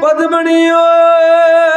ਪਦਮਣੀ ਓਏ।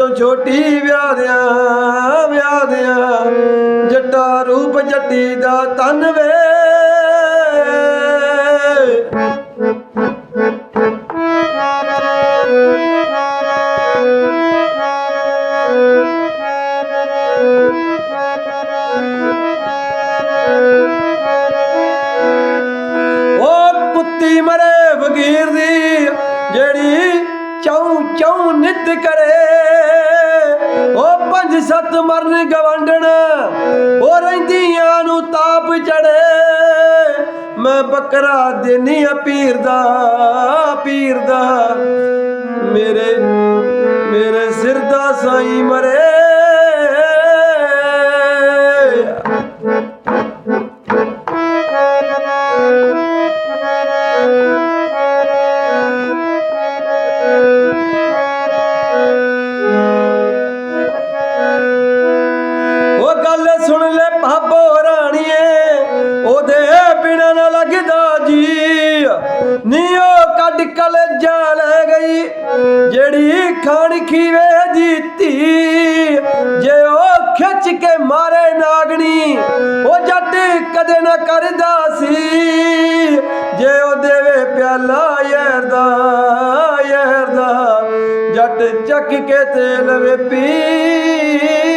ਤੋਂ ਛੋਟੀ ਵਿਆਹ ਦਿਆਂ ਵਿਆਹ ਦਿਆਂ, ਜੱਟਾ ਰੂਪ ਜੱਟੀ ਦਾ ਤਨ ਵੇ। ਉਹ ਕੁੱਤੀ ਮਰੇ ਫਕੀਰ ਦੀ, ਜਿਹੜੀ ਚੌ ਚੌ ਨਿਤ ਕਰੇ। ਉਹ ਪੰਜ ਸੱਤ ਮਰਨ ਗਵੰਡਣ, ਉਹ ਰਹਿੰਦੀਆਂ ਨੂੰ ਤਾਪ ਚੜੇ ਮੈਂ ਬੱਕਰਾ ਦੇਨੀ ਆ ਪੀਰ ਦਾ ਪੀਰ ਦਾ। ਮੇਰੇ ਮੇਰੇ ਸਿਰ ਦਾ ਸਾਈ ਮਰੇ। ਕਲੇਜਾ ਲੈ ਗਈ, ਜਿਹੜੀ ਖਾਣ ਖੀਵੇ ਦੀ ਧੀ ਜੇ ਉਹ ਖਿੱਚ ਕੇ ਮਾਰੇ ਨਾਗਣੀ, ਉਹ ਜੱਟ ਕਦੇ ਨਾ ਕਰਦਾ ਸੀ। ਜੇ ਉਹ ਦੇਵੇ ਪਿਆਲਾ ਯਾਰ ਦਾ ਯਾਰ ਦਾ, ਜੱਟ ਚੱਕ ਕੇ ਤੇ ਲਵੇ ਪੀ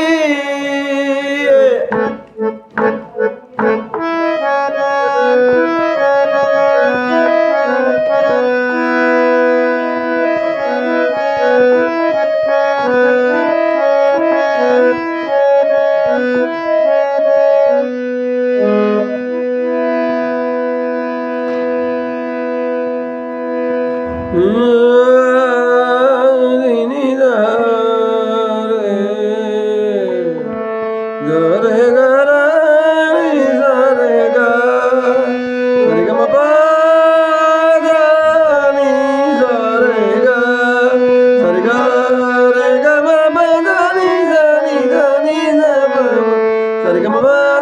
ਨੀ Chega!